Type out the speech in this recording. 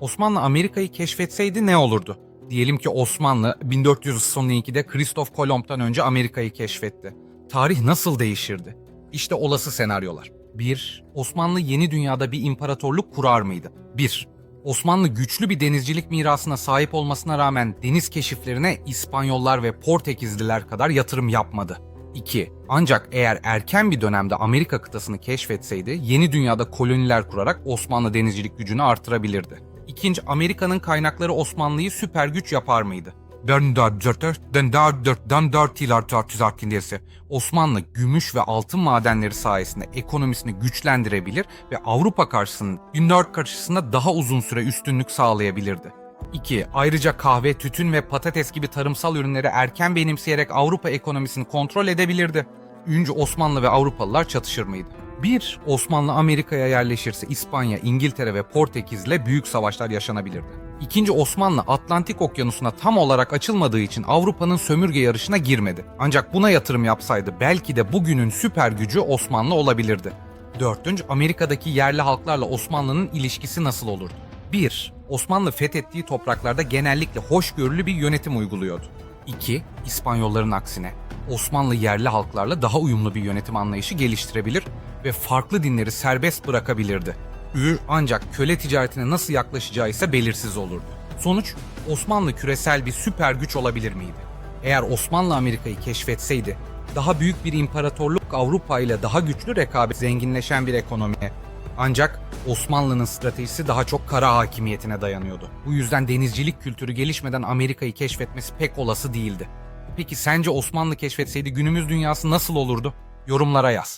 Osmanlı Amerika'yı keşfetseydi ne olurdu? Diyelim ki Osmanlı 1492'de Kristof Kolomb'dan önce Amerika'yı keşfetti. Tarih nasıl değişirdi? İşte olası senaryolar. 1. Osmanlı yeni dünyada bir imparatorluk kurar mıydı? 1. Osmanlı güçlü bir denizcilik mirasına sahip olmasına rağmen deniz keşiflerine İspanyollar ve Portekizliler kadar yatırım yapmadı. 2. Ancak eğer erken bir dönemde Amerika kıtasını keşfetseydi yeni dünyada koloniler kurarak Osmanlı denizcilik gücünü artırabilirdi. İkinci Amerika'nın kaynakları Osmanlı'yı süper güç yapar mıydı? Osmanlı gümüş ve altın madenleri sayesinde ekonomisini güçlendirebilir ve Avrupa karşısında Dünya karşısında daha uzun süre üstünlük sağlayabilirdi. 2. Ayrıca kahve, tütün ve patates gibi tarımsal ürünleri erken benimseyerek Avrupa ekonomisini kontrol edebilirdi. 3. Osmanlı ve Avrupalılar çatışır mıydı? 1. Osmanlı Amerika'ya yerleşirse İspanya, İngiltere ve Portekiz'le büyük savaşlar yaşanabilirdi. 2. Osmanlı Atlantik Okyanusu'na tam olarak açılmadığı için Avrupa'nın sömürge yarışına girmedi. Ancak buna yatırım yapsaydı belki de bugünün süper gücü Osmanlı olabilirdi. 4. Amerika'daki yerli halklarla Osmanlı'nın ilişkisi nasıl olurdu? 1. Osmanlı fethettiği topraklarda genellikle hoşgörülü bir yönetim uyguluyordu. 2. İspanyolların aksine Osmanlı yerli halklarla daha uyumlu bir yönetim anlayışı geliştirebilir ve farklı dinleri serbest bırakabilirdi. Ü ancak köle ticaretine nasıl yaklaşacağı ise belirsiz olurdu. Sonuç, Osmanlı küresel bir süper güç olabilir miydi? Eğer Osmanlı Amerika'yı keşfetseydi, daha büyük bir imparatorluk Avrupa ile daha güçlü rekabet zenginleşen bir ekonomiye, ancak Osmanlı'nın stratejisi daha çok kara hakimiyetine dayanıyordu. Bu yüzden denizcilik kültürü gelişmeden Amerika'yı keşfetmesi pek olası değildi. Peki sence Osmanlı keşfetseydi günümüz dünyası nasıl olurdu? Yorumlara yaz.